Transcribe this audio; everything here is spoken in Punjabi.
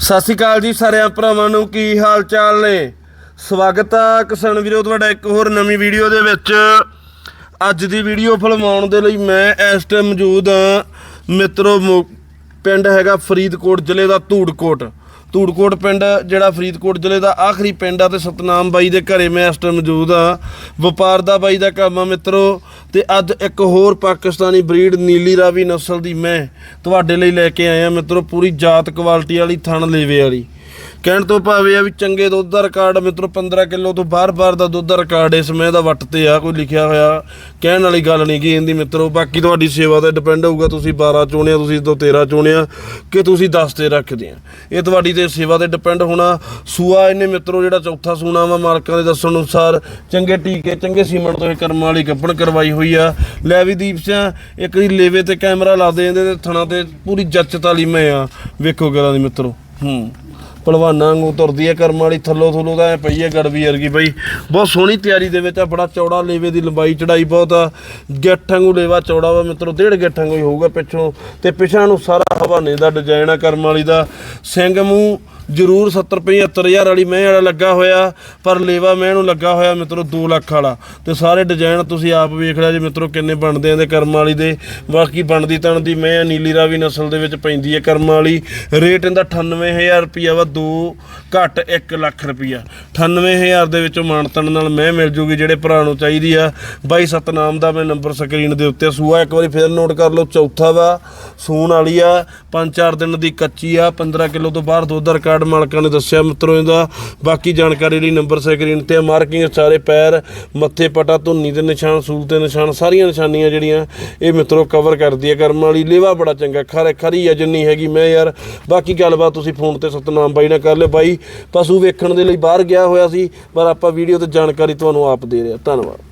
ਸਤਿ ਸ਼੍ਰੀ ਅਕਾਲ ਜੀ ਸਾਰਿਆਂ ਭਰਾਵਾਂ ਨੂੰ, ਕੀ ਹਾਲ ਚਾਲ ਨੇ? ਸਵਾਗਤ ਆ ਕਿਸਾਨ ਵੀਰੋ, ਤੁਹਾਡਾ ਇੱਕ ਹੋਰ ਨਵੀਂ ਵੀਡੀਓ ਦੇ ਵਿੱਚ। ਅੱਜ ਦੀ ਵੀਡੀਓ ਫਿਲਮਾਉਣ ਦੇ ਲਈ ਮੈਂ ਇਸ ਟਾਈਮ ਮੌਜੂਦ ਆ ਮਿੱਤਰੋ, ਮੋ- ਪਿੰਡ ਹੈਗਾ ਫਰੀਦਕੋਟ, ਜ਼ਿਲ੍ਹੇ ਦਾ ਧੂੜਕੋਟ। ਧੂੜਕੋਟ ਪਿੰਡ, ਜਿਹੜਾ ਫਰੀਦਕੋਟ ਜ਼ਿਲ੍ਹੇ ਦਾ ਆਖਰੀ ਪਿੰਡ ਆ ਤੇ ਸਤਨਾਮ ਬਾਈ ਦੇ ਘਰੇ ਮੈਂ ਇਸ ਟਾਈਮ ਮੌਜੂਦ ਆ। ਵਪਾਰ ਦਾ ਬਾਈ ਦਾ ਕੰਮ ਆ ਮਿੱਤਰੋ, ਤੇ ਅੱਜ ਇੱਕ ਹੋਰ ਪਾਕਿਸਤਾਨੀ ਬਰੀਡ ਨੀਲੀ ਰਾਵੀ ਨਸਲ ਦੀ ਮੈਂ ਤੁਹਾਡੇ ਲਈ ਲੈ ਕੇ ਆਇਆ ਮਿੱਤਰੋ, ਪੂਰੀ ਜਾਤ ਕੁਆਲਿਟੀ ਵਾਲੀ ਥਣ ਲੇਵੇ ਵਾਲੀ। ਕਹਿਣ ਤੋਂ ਭਾਵੇਂ ਆ ਵੀ ਚੰਗੇ ਦੁੱਧ ਦਾ ਰਿਕਾਰਡ ਮਿੱਤਰੋ 15 ਕਿਲੋ ਤੋਂ ਬਾਹਰ-ਬਾਹਰ ਦਾ ਦੁੱਧ ਦਾ ਰਿਕਾਰਡ ਇਸ ਸਮੇਂ ਦਾ ਵੱਟ ਤੇ ਆ, ਕੋਈ ਲਿਖਿਆ ਹੋਇਆ ਕਹਿਣ ਵਾਲੀ ਗੱਲ ਨਹੀਂ ਕੀ ਇਹਦੀ, ਮਿੱਤਰੋ। ਬਾਕੀ ਤੁਹਾਡੀ ਸੇਵਾ ਤੇ ਡਿਪੈਂਡ ਹੋਊਗਾ, ਤੁਸੀਂ 12 ਚੋਣਿਆ, ਤੁਸੀਂ ਤੋਂ 13 ਚੋਣਿਆ, ਕਿ ਤੁਸੀਂ 10 ਤੇ ਰੱਖਦੇ ਆ। ਇਹ ਤੁਹਾਡੀ ਤੇ ਸੇਵਾ ਤੇ ਡਿਪੈਂਡ ਹੋਣਾ। ਸੂਆ ਇਹਨੇ, ਮਿੱਤਰੋ, ਜਿਹੜਾ ਚੌਥਾ ਸੂਣਾ ਵਾ, ਮਾਲਕਾਂ ਦੇ ਦੱਸਣ ਅਨੁਸਾਰ ਚੰਗੇ ਟੀਕੇ, ਚੰਗੇ ਸੀਮੈਂਟ ਤੋਂ ਇਹ ਕਰਮ ਵਾਲੀ ਗੱਪਣ ਕਰਵਾਈ ਹੋਈ ਆ। ਲੈ ਵੀ ਦੀਪ ਸਿਆ, ਇੱਕ ਵਾਰੀ ਲੇਵੇ ਤੇ ਕੈਮਰਾ ਲਾ ਦੇ, ਇਹਦੇ ਤੇ ਥਣਾ ਤੇ ਪੂਰੀ ਜੱਚ ਤਾਲੀ ਮੈਂ ਆ। ਵੇਖੋ ਕਰਾਂ ਦੀ, ਮਿੱਤਰੋ। ਹੂੰ। ਪਹਿਲਵਾਨਾਂ ਵਾਂਗੂ ਤੁਰਦੀ ਹੈ ਕਰਮ ਵਾਲੀ ਥੱਲੋ ਥੱਲੋ ਤਾਂ ਐ ਪਈ ਹੈ ਗੜਵੀ ਵਰਗੀ ਬਈ। ਬਹੁਤ ਸੋਹਣੀ ਤਿਆਰੀ ਦੇ ਵਿੱਚ ਆ, ਬੜਾ ਚੌੜਾ ਲੇਵੇ ਦੀ ਲੰਬਾਈ ਚੜਾਈ ਬਹੁਤ ਆ। ਗਿੱਠ ਵਾਂਗੂ ਲੇਵਾ ਚੌੜਾ ਵਾ, ਮਿੱਤਰੋ, ਡੇਢ ਗਿੱਠ ਵਾਂਗੂ ਹੀ ਹੋਊਗਾ ਪਿੱਛੋਂ। ਤੇ ਪਿਛਾਂ ਨੂੰ ਸਾਰਾ ਹਵਾਨੇ ਦਾ ਡਿਜ਼ਾਈਨ ਆ ਕਰਮ ਵਾਲੀ ਦਾ। ਸਿੰਘ ਮੂੰਹ ਜ਼ਰੂਰ 70 75000 ਵਾਲੀ ਮੈਂ ਵਾਲਾ ਲੱਗਾ ਹੋਇਆ, ਪਰ ਲੇਵਾ ਮੈਂ ਨੂੰ ਲੱਗਾ ਹੋਇਆ ਮਿੱਤਰੋ 2 ਲੱਖ ਵਾਲਾ। ਤੇ ਸਾਰੇ ਡਿਜ਼ਾਈਨ ਤੁਸੀਂ ਆਪ ਵੇਖ ਲਿਆ ਜੀ ਮਿੱਤਰੋ ਕਿੰਨੇ ਬਣਦੇ ਆਂਦੇ ਕਰਮ ਵਾਲੀ ਦੇ। ਬਾਕੀ ਬਣਦੀ ਤਣ ਦੀ ਮੈਂ ਨੀਲੀ ਰਾਵੀ ਨਸਲ ਦੇ ਵਿੱਚ ਪੈਂਦੀ ਹੈ ਕਰਮ ਵਾਲੀ। ਰੇਟ ਇਹਦਾ 98000 ਰੁਪਿਆ ਵਾ 2 ਘੱਟ 1 ਲੱਖ ਰੁਪਿਆ 98000 ਦੇ ਵਿੱਚੋਂ ਮਾਨਤਨ ਨਾਲ ਮੈਂ ਮਿਲ ਜੂਗੀ ਜਿਹੜੇ ਭਰਾ ਨੂੰ ਚਾਹੀਦੀ ਆ। ਬਾਈ ਸਤਨਾਮ ਦਾ ਮੈਂ ਨੰਬਰ ਸਕਰੀਨ ਦੇ ਉੱਤੇ ਸੂਆ ਇੱਕ ਵਾਰੀ ਫਿਰ ਨੋਟ ਕਰ ਲਓ, ਚੌਥਾ ਵਾ, ਸੂਣ ਵਾਲੀ ਆ 5-4 ਦਿਨ ਦੀ ਕੱਚੀ ਆ 15 ਕਿਲੋ ਤੋਂ ਬਾਹਰ ਦੁੱਧ ਦਾ ਰਿਕਾਰਡ ਮਾਲਕਾਂ ਨੇ ਦੱਸਿਆ ਮਿੱਤਰੋ ਇਹਦਾ। ਬਾਕੀ ਜਾਣਕਾਰੀ ਲਈ ਨੰਬਰ ਸਕਰੀਨ ਤੇ ਮਾਰਕਿੰਗ ਸਾਰੇ ਪੈਰ, ਮੱਥੇ ਪਟਾ, ਧੁੰਨੀ ਦੇ ਨਿਸ਼ਾਨ, ਸੂਲ ਤੇ ਨਿਸ਼ਾਨ, ਸਾਰੀਆਂ ਨਿਸ਼ਾਨੀਆਂ ਜਿਹੜੀਆਂ ਇਹ ਮਿੱਤਰੋ ਕਵਰ ਕਰਦੀ ਹੈ ਕਰਮ ਵਾਲੀ। ਲੇਵਾ ਬੜਾ ਚੰਗਾ, ਖਰ ਖਰੀ ਆ, ਜਿੰਨੀ ਹੈਗੀ ਮੈਂ ਯਾਰ। ਬਾਕੀ ਗੱਲਬਾਤ ਤੁਸੀਂ ਫੋਨ ਤੇ ਸਤਨਾਮ ਬਾਈ ਨਾਲ ਕਰ ਲਿਓ। ਬਾਈ, ਪਸ਼ੂ ਵੇਖਣ ਦੇ ਲਈ ਬਾਹਰ ਗਿਆ ਹੋਇਆ ਸੀ, ਪਰ ਆਪਾਂ ਵੀਡੀਓ ਤੇ ਜਾਣਕਾਰੀ ਤੁਹਾਨੂੰ ਆਪ ਦੇ ਰਿਹਾ। ਧੰਨਵਾਦ।